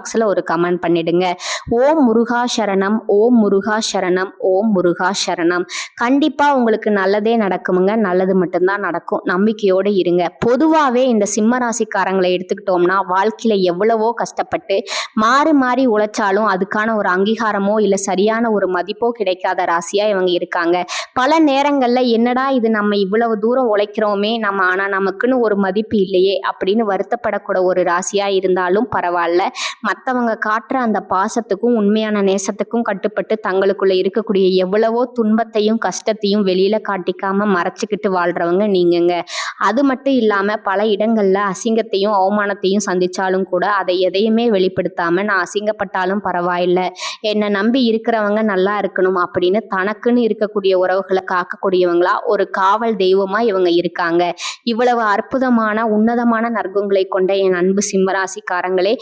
பாக்ஸில் ஒரு கமெண்ட் பண்ணிடுங்க. ஓம் முருகா சரணம் ஓம் முருகா சரணம் ஓம் முருகா சரணம். கண்டிப்பாக உங்களுக்கு நல்லதே நடக்குமுங்க. நல்லது மட்டும்தான் நடக்கும். நம்பிக்கையோடு இருங்க. பொதுவாகவே இந்த சிம்ம ராசிக்காரங்களை எடுத்துக்கிட்டோம்னா வாழ்க்கையில் எவ்வளவோ கஷ்டப்பட்டு மாறி மாறி உழைச்சாலும் அதுக்கான ஒரு அங்கீகாரமோ இல்லை சரியான ஒரு மதிப்போ கிடைக்காத ராசியாக இவங்க இருக்காங்க. பல நேரங்களில் என்னடா இது நம்ம இவ்வளவு தூரம் உழைக்கிறோமே நம்ம ஆனால் நமக்குன்னு ஒரு மதிப்பு இல்லையே அப்படின்னு வருத்தப்படக்கூட ஒரு ராசியாக இருந்தாலும் பரவாயில்ல. மற்றவங்க காட்டுற அந்த பாசத்துக்கும் உண்மையான நேசத்துக்கும் கட்டுப்பட்டு தங்களுக்குள்ள இருக்கக்கூடிய எவ்வளவோ துன்பத்தையும் கஷ்டத்தையும் வெளியில காட்டிக்காம மறைச்சிக்கிட்டு வாழ்றவங்க நீங்கங்க. அது மட்டும் இல்லாம பல இடங்கள்ல அசிங்கத்தையும் அவமானத்தையும் சந்திச்சாலும் கூட அதை எதையுமே வெளிப்படுத்தாம நான் அசிங்கப்பட்டாலும் பரவாயில்ல. என்னை நம்பி இருக்கிறவங்க நல்லா இருக்கணும் அப்படின்னு தனக்குன்னு இருக்கக்கூடிய உறவுகளை காக்கக்கூடியவங்களா ஒரு காவல் தெய்வமா இவங்க இருக்காங்க. இவ்வளவு அற்புதமான உன்னதமான நற்குங்களை கொண்ட என் அன்பு சிம்மராசிக்காரங்களே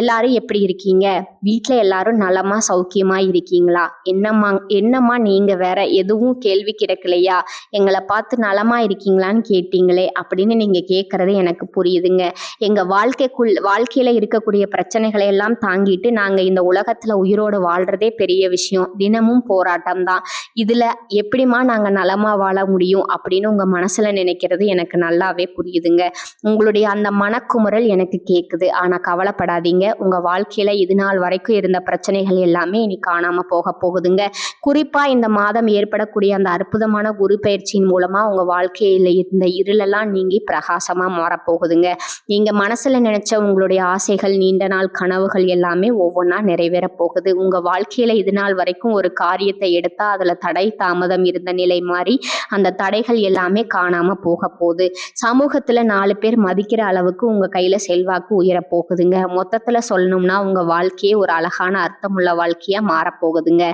எல்லா எல்லாரும் எப்படி இருக்கீங்க? வீட்டில் எல்லாரும் நலமா சௌக்கியமா இருக்கீங்களா? என்னம்மா என்னம்மா நீங்க வேற எதுவும் கேள்வி கிடக்கலையா? எங்களை பார்த்து நலமா இருக்கீங்களான்னு கேட்டீங்களே அப்படின்னு நீங்க கேட்கறது எனக்கு புரியுதுங்க. எங்க வாழ்க்கைக்குள் வாழ்க்கையில இருக்கக்கூடிய பிரச்சனைகளை எல்லாம் தாங்கிட்டு நாங்க இந்த உலகத்துல உயிரோடு வாழ்றதே பெரிய விஷயம். தினமும் போராட்டம் தான். இதுல எப்படிம்மா நாங்க நலமா வாழ முடியும் அப்படின்னு உங்க மனசுல நினைக்கிறது எனக்கு நல்லாவே புரியுதுங்க. உங்களுடைய அந்த மனக்குமுறல் எனக்கு கேக்குது. ஆனா கவலைப்படாதீங்க. உங்க வாழ்க்கையில இது நாள் வரைக்கும் இருந்த பிரச்சனைகள் எல்லாமே இனி காணாம போக போகுதுங்க. குறிப்பா இந்த மாதம் ஏற்படக்கூடிய அந்த அற்புதமான குரு பயிற்சியின் மூலமா உங்க வாழ்க்கையில இருந்த இருளெல்லாம் நீங்கி பிரகாசமா மாறப்போகுதுங்க நீங்க மனசுல நினைச்ச உங்களுடைய ஆசைகள் நீண்ட நாள் கனவுகள் எல்லாமே ஒவ்வொன்றா நிறைவேற போகுது. உங்க வாழ்க்கையில இது நாள் வரைக்கும் ஒரு காரியத்தை எடுத்தா அதுல தடை தாமதம் இருந்த நிலை மாறி அந்த தடைகள் எல்லாமே காணாம போக போகுது. சமூகத்துல நாலு பேர் மதிக்கிற அளவுக்கு உங்க கையில் செல்வாக்கு உயரப் போகுதுங்க. மொத்தத்துல சொல்லணும்னா உங்க வாழ்க்கையே ஒரு அழகான அர்த்தமுள்ள வாழ்க்கையா மாறப்போகுதுங்க.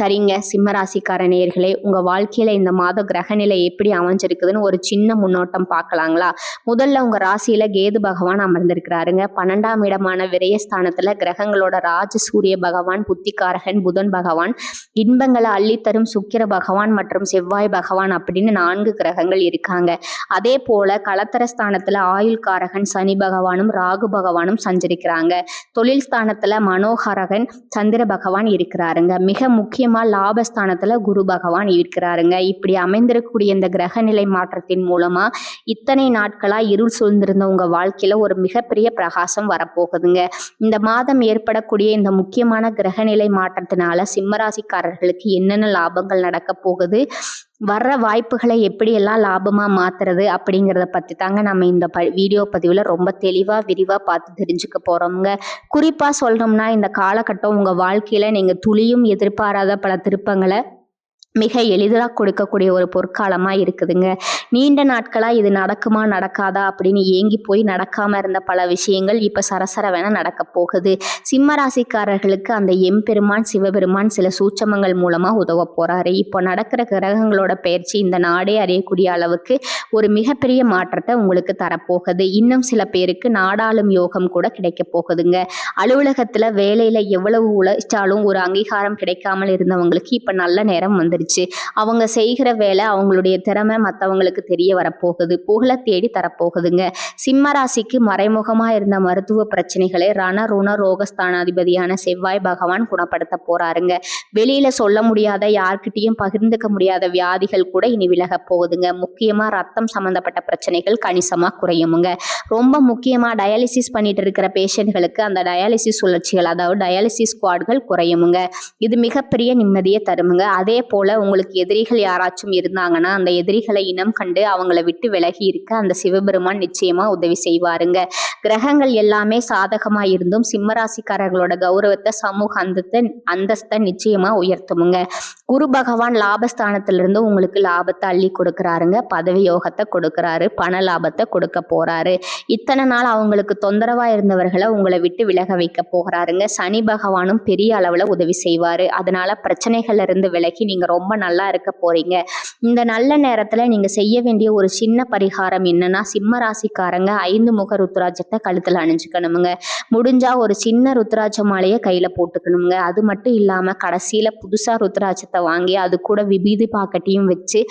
சரிங்க. சிம்மராசிக்கார நேயர்களே உங்க வாழ்க்கையில இந்த மாத கிரகநிலை எப்படி அமைஞ்சிருக்குதுன்னு ஒரு சின்ன முன்னோட்டம் பார்க்கலாங்களா? முதல்ல உங்க ராசியில கேது பகவான் அமர்ந்திருக்கிறாருங்க. பன்னெண்டாம் இடமான விரயஸ்தானத்துல கிரகங்களோட ராஜ சூரிய பகவான் புத்திகாரகன் புதன் பகவான் இன்பங்களை அள்ளித்தரும் சுக்கிர பகவான் மற்றும் செவ்வாய் பகவான் அப்படின்னு நான்கு கிரகங்கள் இருக்காங்க. அதே போல களத்திரஸ்தானத்துல ஆயுள் காரகன் சனி பகவானும் ராகு பகவானும் சஞ்சரிக்கிறாங்க. தொழில் ஸ்தானத்துல மனோகரகன் சந்திர பகவான் இருக்கிறாருங்க. மிக முக்கியமா லாபஸ்தானத்துல குரு பகவான் இருக்கிறாருங்க. இப்படி அமைந்திருக்கக்கூடிய இந்த கிரகநிலை மாற்றத்தின் மூலமா இத்தனை நாட்களா இருள் சூழ்ந்திருந்த உங்க வாழ்க்கையில ஒரு மிகப்பெரிய பிரகாசம் வரப்போகுதுங்க. இந்த மாதம் ஏற்படக்கூடிய இந்த முக்கியமான கிரகநிலை மாற்றத்தினால சிம்மராசிக்காரர்களுக்கு என்னென்ன லாபங்கள் நடக்க போகுது? வர்ற வாய்ப்புகளை எப்படியெல்லாம் லாபமாக மாற்றுறது அப்படிங்கிறத பற்றி தாங்க நம்ம இந்த ப வீடியோ பதிவில் ரொம்ப தெளிவாக விரிவாக பார்த்து தெரிஞ்சுக்க போகிறோம்ங்க குறிப்பாக சொல்லணும்னா இந்த காலகட்டம் உங்கள் வாழ்க்கையில் நீங்கள் துளியும் எதிர்பாராத பல திருப்பங்களை மிக எளிதாக கொடுக்கக்கூடிய ஒரு பொற்காலமாக இருக்குதுங்க. நீண்ட நாட்களாக இது நடக்குமா நடக்காதா அப்படின்னு ஏங்கி போய் நடக்காமல் இருந்த பல விஷயங்கள் இப்போ சரசரவென நடக்க போகுது. சிம்ம ராசிக்காரர்களுக்கு அந்த எம்பெருமான் சிவபெருமான் சில சூட்சமங்கள் மூலமாக உதவ போகிறாரு இப்போ நடக்கிற கிரகங்களோட பயிற்சி இந்த நாடே அறியக்கூடிய அளவுக்கு ஒரு மிகப்பெரிய மாற்றத்தை உங்களுக்கு தரப்போகுது. இன்னும் சில பேருக்கு நாடாளும் யோகம் கூட கிடைக்க போகுதுங்க. அலுவலகத்தில் வேலையில் எவ்வளவு உழைச்சாலும் ஒரு அங்கீகாரம் கிடைக்காமல் இருந்தவங்களுக்கு இப்போ நல்ல நேரம் வந்துருச்சு. அவங்க செய்கிற வேலை அவங்களுடைய திறமை மற்றவங்களுக்கு தெரிய வரப்போகுது. புகழை தேடி தரப்போகுதுங்க. சிம்ம ராசிக்கு மறைமுகமாக இருந்த மருத்துவ பிரச்சனைகளை ரண ருண ரோகஸ்தானாதிபதியான செவ்வாய் பகவான் குணப்படுத்த போறாருங்க. வெளியில சொல்ல முடியாத யார்கிட்டையும் பகிர்ந்துக்க முடியாத வியாதிகள் கூட இனி விலக போகுதுங்க. முக்கியமா ரத்தம் சம்பந்தப்பட்ட பிரச்சனைகள் கணிசமா குறையுமுங்க. ரொம்ப முக்கியமா டயாலிசிஸ் பண்ணிட்டு இருக்கிற பேஷண்ட்களுக்கு அந்த டயாலிசிஸ் சுழற்சிகள் அதாவது டயாலிசிஸ் ஸ்குவாட்கள் குறையுமுங்க. இது மிகப்பெரிய நிம்மதியை தருமுங்க. அதே போல உங்களுக்கு எதிரிகள் யாராச்சும் இருந்தாங்கன்னா அந்த எதிரிகளை இனம் கண்டு அவங்கள விட்டு விலகி இருக்க அந்த சிவபெருமான் நிச்சயமா உதவி செய்வாருங்க. கிரகங்கள் எல்லாமே சாதகமா இருந்தும் சிம்மராசிக்காரர்களோட கௌரவத்தை சமூக அந்தத்தை அந்தஸ்தை நிச்சயமா உயர்த்துமுங்க. குரு பகவான் லாபஸ்தானத்திலிருந்து உங்களுக்கு லாபத்தை அள்ளி கொடுக்குறாருங்க. பதவி யோகத்தை கொடுக்குறாரு. பண லாபத்தை கொடுக்க போறாரு. இத்தனை நாள் அவங்களுக்கு தொந்தரவா இருந்தவர்களை உங்களை விட்டு விலக வைக்க போகிறாருங்க. சனி பகவானும் பெரிய அளவுல உதவி செய்வாரு. அதனால பிரச்சனைகள்ல இருந்து விலகி நீங்க ரொம்ப ரொம்ப நல்லா இருக்க போறீங்க. இந்த நல்ல நேரத்துல நீங்க செய்ய வேண்டிய ஒரு சின்ன பரிகாரம் என்னன்னா சிம்ம ராசிக்காரங்க ஐந்து முக ருத்ராட்சத்தை கழுத்துல அணிஞ்சுக்கணுமுங்க. முடிஞ்சா ஒரு சின்ன ருத்ராட்ச மாலையை கையில போட்டுக்கணுங்க அது மட்டும் இல்லாம கடைசியில புதுசா ருத்ராட்சத்தை வாங்கி அது கூட விபீதி பாக்கெட்டையும் வச்சு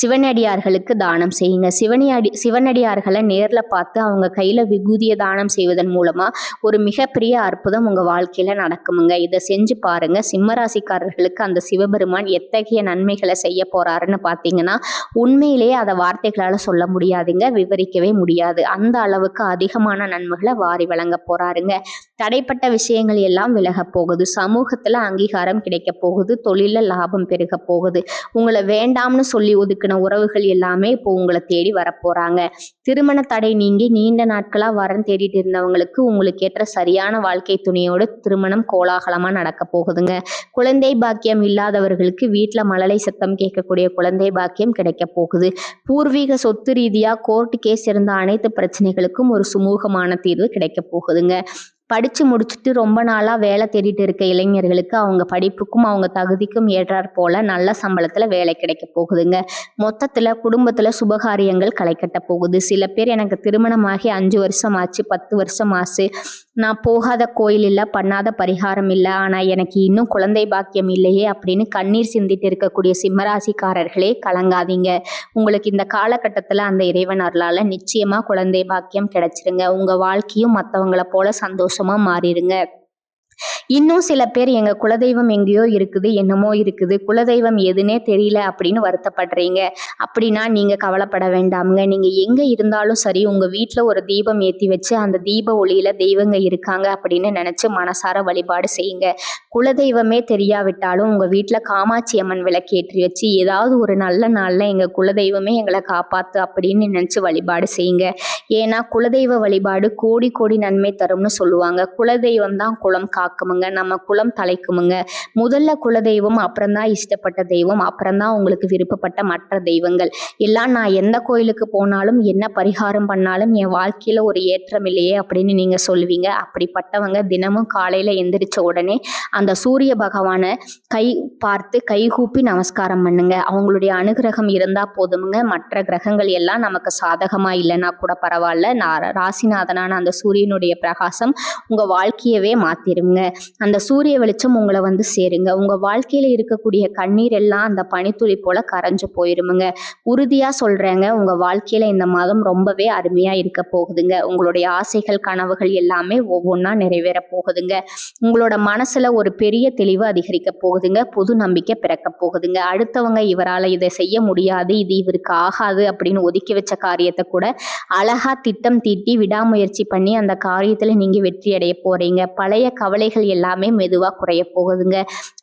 சிவனடியார்களுக்கு தானம் செய்யுங்க. சிவனியடி சிவனடியார்களை நேர்ல பார்த்து அவங்க கையில விபூதியை தானம் செய்வதன் மூலமா ஒரு மிகப்பெரிய அற்புதம் உங்க வாழ்க்கையில நடக்குமுங்க. இதை செஞ்சு பாருங்க. சிம்மராசிக்காரர்களுக்கு அந்த சிவபெருமான் எத்தகைய நன்மைகளை செய்ய போறாருன்னு பார்த்தீங்கன்னா உண்மையிலேயே அதை வார்த்தைகளால் சொல்ல முடியாதுங்க விவரிக்கவே முடியாது. அந்த அளவுக்கு அதிகமான நன்மைகளை வாரி வழங்க போறாருங்க. தடைப்பட்ட விஷயங்கள் எல்லாம் விலக போகுது. சமூகத்துல அங்கீகாரம் கிடைக்க போகுது. தொழில லாபம் பெருக போகுது. உங்களை வேண்டாம்னு சொல்லி ஒதுக்கின உறவுகள் எல்லாமே இப்போ உங்களை தேடி வரப்போறாங்க திருமண தடை நீங்கி நீண்ட நாட்களா வரன் தேடிட்டு இருந்தவங்களுக்கு உங்களுக்கு ஏற்ற சரியான வாழ்க்கை துணையோடு திருமணம் கோலாகலமா நடக்க போகுதுங்க. குழந்தை பாக்கியம் இல்லாதவர்களுக்கு வீட்டில் மழலை சத்தம் கேட்கக்கூடிய குழந்தை பாக்கியம் கிடைக்க போகுது. பூர்வீக சொத்து ரீதியா கோர்ட் கேஸ் இருந்த அனைத்து பிரச்சனைகளுக்கும் ஒரு சுமூகமான தீர்வு கிடைக்க போகுதுங்க. படித்து முடிச்சுட்டு ரொம்ப நாளாக வேலை தேடிட்டு இருக்க இளைஞர்களுக்கு அவங்க படிப்புக்கும் அவங்க தகுதிக்கும் ஏற்றாற் போல நல்ல சம்பளத்தில் வேலை கிடைக்க போகுதுங்க. மொத்தத்தில் குடும்பத்தில் சுபகாரியங்கள் களைக்கட்ட போகுது. சில பேர் எனக்கு திருமணமாகி அஞ்சு வருஷம் ஆச்சு பத்து வருஷம் ஆச்சு நான் போகாத கோயில் இல்லை பண்ணாத பரிகாரம் இல்லை ஆனால் எனக்கு இன்னும் குழந்தை பாக்கியம் இல்லையே அப்படின்னு கண்ணீர் சிந்திட்டு இருக்கக்கூடிய சிம்மராசிக்காரர்களே கலங்காதீங்க. உங்களுக்கு இந்த காலகட்டத்தில் அந்த இறைவன் அருளால் நிச்சயமாக குழந்தை பாக்கியம் கிடைச்சிருங்க. உங்கள் வாழ்க்கையும் மற்றவங்கள போல சந்தோஷமாக மாறிடுங்க. இன்னும் சில பேர் எங்கள் குலதெய்வம் எங்கேயோ இருக்குது என்னமோ இருக்குது. குலதெய்வம் எதுனே தெரியல அப்படின்னு வருத்தப்படுறீங்க. அப்படின்னா நீங்கள் கவலைப்பட வேண்டாமுங்க. நீங்கள் எங்கே இருந்தாலும் சரி உங்கள் வீட்டில் ஒரு தீபம் ஏற்றி வச்சு அந்த தீப ஒளியில் தெய்வங்க இருக்காங்க அப்படின்னு நினச்சி மனசார வழிபாடு செய்யுங்க. குலதெய்வமே தெரியாவிட்டாலும் உங்கள் வீட்டில் காமாட்சி அம்மன் விளக்கேற்றி வச்சு ஏதாவது ஒரு நல்ல நாளில் எங்கள் குலதெய்வமே எங்களை காப்பாற்று அப்படின்னு நினச்சி வழிபாடு செய்யுங்க. ஏன்னா குலதெய்வ வழிபாடு கோடி கோடி நன்மை தரும்னு சொல்லுவாங்க. குலதெய்வம் தான் குளம் குலம் பார்க்குமுங்க நம்ம குலம் தலைக்குமுங்க. முதல்ல குலதெய்வம் அப்புறம்தான் இஷ்டப்பட்ட தெய்வம் அப்புறம்தான் உங்களுக்கு விருப்பப்பட்ட மற்ற தெய்வங்கள். எல்லாம் நான் எந்த கோயிலுக்கு போனாலும் என்ன பரிகாரம் பண்ணாலும் என் வாழ்க்கையில் ஒரு ஏற்றம் இல்லையே அப்படின்னு நீங்கள் சொல்லுவீங்க. அப்படிப்பட்டவங்க தினமும் காலையில் எந்திரிச்ச உடனே அந்த சூரிய பகவானை கை பார்த்து கைகூப்பி நமஸ்காரம் பண்ணுங்க. அவங்களுடைய அனுகிரகம் இருந்தால் போதுமுங்க. மற்ற கிரகங்கள் எல்லாம் நமக்கு சாதகமாக இல்லைன்னா கூட பரவாயில்ல. நான் ராசிநாதனான அந்த சூரியனுடைய பிரகாசம் உங்கள் வாழ்க்கையவே அந்த சூரிய வெளிச்சம் உங்களை வந்து சேருங்க. உங்கள் வாழ்க்கையில் இருக்கக்கூடிய கண்ணீர் எல்லாம் அந்த பனித்துளி போல கரைஞ்சு போயிருமுங்க. உறுதியாக சொல்கிறேங்க உங்கள் வாழ்க்கையில் இந்த மாதம் ரொம்பவே அருமையாக இருக்க போகுதுங்க. உங்களுடைய ஆசைகள் கனவுகள் எல்லாமே ஒவ்வொன்றா நிறைவேற போகுதுங்க. உங்களோட மனசில் ஒரு பெரிய தெளிவு அதிகரிக்க போகுதுங்க. புது நம்பிக்கை பிறக்க போகுதுங்க. அடுத்தவங்க இவரால் இதை செய்ய முடியாது இது இவருக்கு ஆகாது அப்படின்னு ஒதுக்கி வச்ச காரியத்தை கூட அழகா திட்டம் தீட்டி விடாமுயற்சி பண்ணி அந்த காரியத்தில் நீங்கள் வெற்றி அடைய போகிறீங்க பழைய கவலை கவலைகள் எல்லாமே மெதுவாக குறைய போகுதுங்க.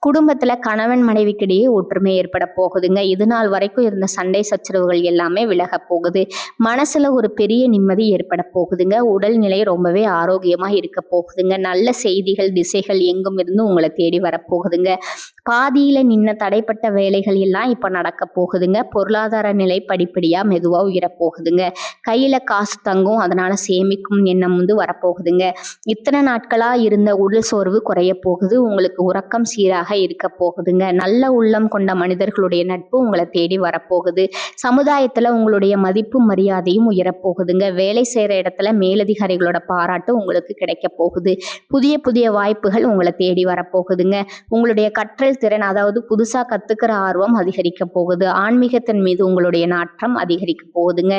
குடும்பத்தில் கணவன் மனைவிக்கிடையே ஒற்றுமை ஏற்பட போகுதுங்க. இது நாள் வரைக்கும் இருந்த சண்டை சச்சரவுகள் எல்லாமே விலக போகுது. மனசில் ஒரு பெரிய நிம்மதி ஏற்பட போகுதுங்க. உடல்நிலை ரொம்பவே ஆரோக்கியமாக இருக்க போகுதுங்க. நல்ல செய்திகள் திசைகள் எங்கும் இருந்து உங்களை தேடி வரப்போகுதுங்க பாதியில் நின்ன தடைப்பட்ட வேலைகள் எல்லாம் இப்போ நடக்க போகுதுங்க. பொருளாதார நிலை படிப்படியாக மெதுவாக உயரப்போகுதுங்க கையில் காசு தங்கும் அதனால் சேமிக்கும் எண்ணம் வந்து வரப்போகுதுங்க இத்தனை நாட்களாக இருந்த உடல் சோர்வு குறைய போகுது உங்களுக்கு உறக்கம் சீராக இருக்க போகுதுங்க. நல்ல உள்ளம் கொண்ட மனிதர்களுடைய நட்பு உங்களை தேடி வரப்போகுது. சமுதாயத்தில் உங்களுடைய மதிப்பு மரியாதையும் உயரப்போகுதுங்க வேலை செய்கிற இடத்துல மேலதிகாரிகளோட பாராட்டு உங்களுக்கு கிடைக்க போகுது. புதிய புதிய வாய்ப்புகள் உங்களை தேடி வரப்போகுதுங்க உங்களுடைய கற்றல் திறன் அதாவது புதுசாக கற்றுக்கிற ஆர்வம் அதிகரிக்க போகுது. ஆன்மீகத்தின் மீது உங்களுடைய நாற்றம் அதிகரிக்க போகுதுங்க.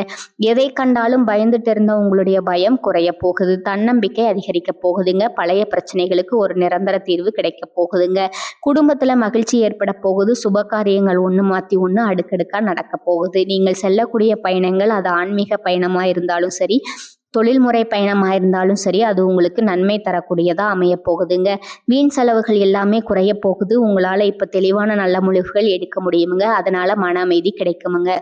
எதை கண்டாலும் பயந்துட்டு இருந்த உங்களுடைய பயம் குறைய போகுது. தன்னம்பிக்கை அதிகரிக்க போகுதுங்க. பழைய பிரச்சனைகள் பிரச்சனைகளுக்கு ஒரு நிரந்தர தீர்வு கிடைக்க போகுதுங்க. குடும்பத்தில் மகிழ்ச்சி ஏற்பட போகுது. சுப காரியங்கள் ஒன்று மாற்றி ஒன்று அடுக்கடுக்காக நடக்க போகுது. நீங்கள் செல்லக்கூடிய பயணங்கள் அது ஆன்மீக பயணமாக இருந்தாலும் சரி தொழில்முறை பயணமாக இருந்தாலும் சரி அது உங்களுக்கு நன்மை தரக்கூடியதாக அமைய போகுதுங்க. வீண் செலவுகள் எல்லாமே குறைய போகுது. உங்களால் இப்போ தெளிவான நல்ல முடிவுகள் எடுக்க முடியுமுங்க. அதனால் மன அமைதி கிடைக்குமுங்க.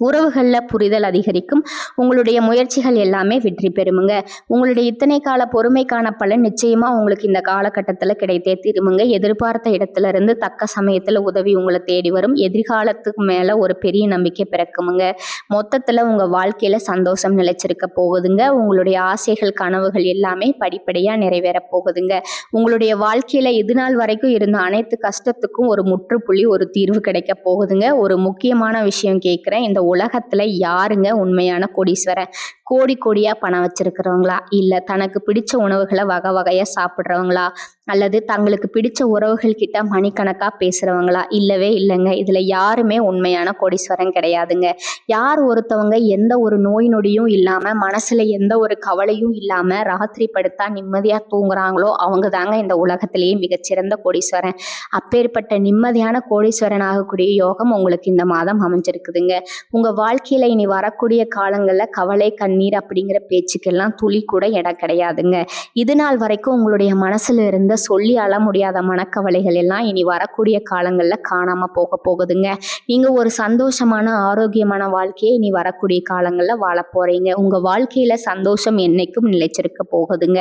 உறவுகளில் புரிதல் அதிகரிக்கும். உங்களுடைய முயற்சிகள் எல்லாமே வெற்றி பெறுமுங்க. உங்களுடைய இத்தனை கால பொறுமைக்கான பலன் நிச்சயமாக உங்களுக்கு இந்த காலகட்டத்தில் கிடைத்தே திரும்புங்க எதிர்பார்த்த இடத்துல இருந்து தக்க சமயத்தில் உதவி உங்களை தேடி வரும். எதிர்காலத்துக்கு மேலே ஒரு பெரிய நம்பிக்கை பிறக்குமுங்க. மொத்தத்தில் உங்கள் வாழ்க்கையில் சந்தோஷம் நிலைச்சிருக்க போகுதுங்க. உங்களுடைய ஆசைகள் கனவுகள் எல்லாமே படிப்படியாக நிறைவேற போகுதுங்க. உங்களுடைய வாழ்க்கையில் இது நாள் வரைக்கும் இருந்த அனைத்து கஷ்டத்துக்கும் ஒரு முற்றுப்புள்ளி ஒரு தீர்வு கிடைக்க போகுதுங்க. ஒரு முக்கியமான விஷயம் கேட்குறேன். இந்த உலகத்தில் யாருங்க உண்மையான கோடீஸ்வரன்? கோடி கோடியாக பணம் வச்சுருக்கிறவங்களா? இல்லை தனக்கு பிடிச்ச உணவுகளை வகை வகையாக சாப்பிட்றவங்களா? அல்லது தங்களுக்கு பிடிச்ச உறவுகள் கிட்ட மணிக்கணக்காக பேசுகிறவங்களா இல்லவே இல்லைங்க. இதில் யாருமே உண்மையான கோடீஸ்வரன் கிடையாதுங்க. யார் ஒருத்தவங்க எந்த ஒரு நோய் நொடியும் இல்லாமல் மனசில் எந்த ஒரு கவலையும் இல்லாமல் ராத்திரி படுத்தா நிம்மதியாக தூங்குறாங்களோ அவங்க தாங்க இந்த உலகத்திலேயே மிகச்சிறந்த கோடீஸ்வரன். அப்பேற்பட்ட நிம்மதியான கோடீஸ்வரன் ஆகக்கூடிய யோகம் உங்களுக்கு இந்த மாதம் அமைஞ்சிருக்குதுங்க. உங்கள் வாழ்க்கையில் இனி வரக்கூடிய காலங்களில் கவலை கண் கண்ணீர் அப்படிங்கிற பேச்சுக்கெல்லாம் துளி கூட இடம் கிடையாதுங்க. இது நாள் வரைக்கும் உங்களுடைய மனசில் இருந்த சொல்லி அழ முடியாத மனக்கவலைகள் எல்லாம் இனி வரக்கூடிய காலங்களில் காணாமல் போக போகுதுங்க. நீங்கள் ஒரு சந்தோஷமான ஆரோக்கியமான வாழ்க்கையை இனி வரக்கூடிய காலங்களில் வாழ போகிறீங்க உங்கள் வாழ்க்கையில் சந்தோஷம் என்னைக்கும் நிலைச்சிருக்க போகுதுங்க.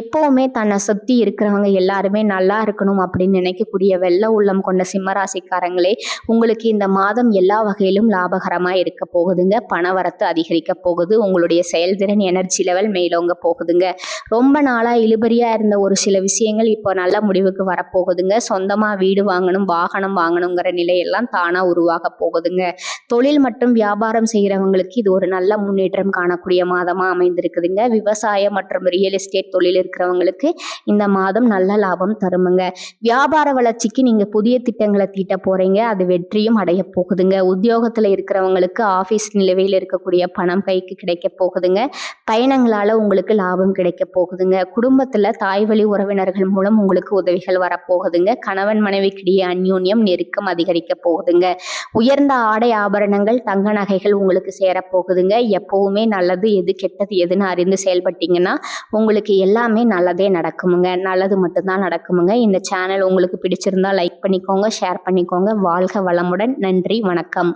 எப்போவுமே தன்னை சுற்றி இருக்கிறவங்க எல்லாருமே நல்லா இருக்கணும் அப்படின்னு நினைக்கக்கூடிய வெள்ள உள்ளம் கொண்ட சிம்மராசிக்காரங்களே உங்களுக்கு இந்த மாதம் எல்லா வகையிலும் லாபகரமாக இருக்க போகுதுங்க. பணவரத்து அதிகரிக்க போகுது. உங்களுடைய செயல்திறன் எனர்ஜி லெவல் மேலோங்க போகுதுங்க. ரொம்ப நாளாக இழுபறியாக இருந்த ஒரு சில விஷயங்கள் இப்போ நல்ல முடிவுக்கு வரப்போகுதுங்க. சொந்தமாக வீடு வாங்கணும் வாகனம் வாங்கணுங்கிற நிலையெல்லாம் தானாக உருவாக போகுதுங்க. தொழில் மற்றும் வியாபாரம் செய்கிறவங்களுக்கு இது ஒரு நல்ல முன்னேற்றம் காணக்கூடிய மாதமாக அமைந்திருக்குதுங்க. விவசாயம் மற்றும் ரியல் எஸ்டேட் தொழில் இருக்கிறவங்களுக்கு இந்த மாதம் நல்ல லாபம் தருமுங்க. வியாபார வளர்ச்சிக்கு நீங்கள் புதிய திட்டங்களை தீட்ட போகிறீங்க அது வெற்றியும் அடைய போகுதுங்க. உத்தியோகத்தில் இருக்கிறவங்களுக்கு ஆஃபீஸ் நிலுவையில் இருக்கக்கூடிய பணம் கைக்கு கிடைக்க போகுதுங்க. பயணங்களால் உங்களுக்கு லாபம் கிடைக்க போகுதுங்க. குடும்பத்தில் தாய் வழி உறவினர்கள் மூலம் உங்களுக்கு உதவிகள் வரப்போகுதுங்க. கணவன் மனைவிக்கிடையே அந்யூன்யம் நெருக்கம் அதிகரிக்க போகுதுங்க. உயர்ந்த ஆடை ஆபரணங்கள் தங்க நகைகள் உங்களுக்கு சேரப்போகுதுங்க எப்போவுமே நல்லது எது கெட்டது எதுன்னு அறிந்து செயல்பட்டீங்கன்னா உங்களுக்கு எல்லாமே நல்லதே நடக்குமுங்க. நல்லது மட்டும்தான் நடக்குமுங்க. இந்த சேனல் உங்களுக்கு பிடிச்சிருந்தா லைக் பண்ணிக்கோங்க ஷேர் பண்ணிக்கோங்க. வாழ்க வளமுடன். நன்றி வணக்கம்.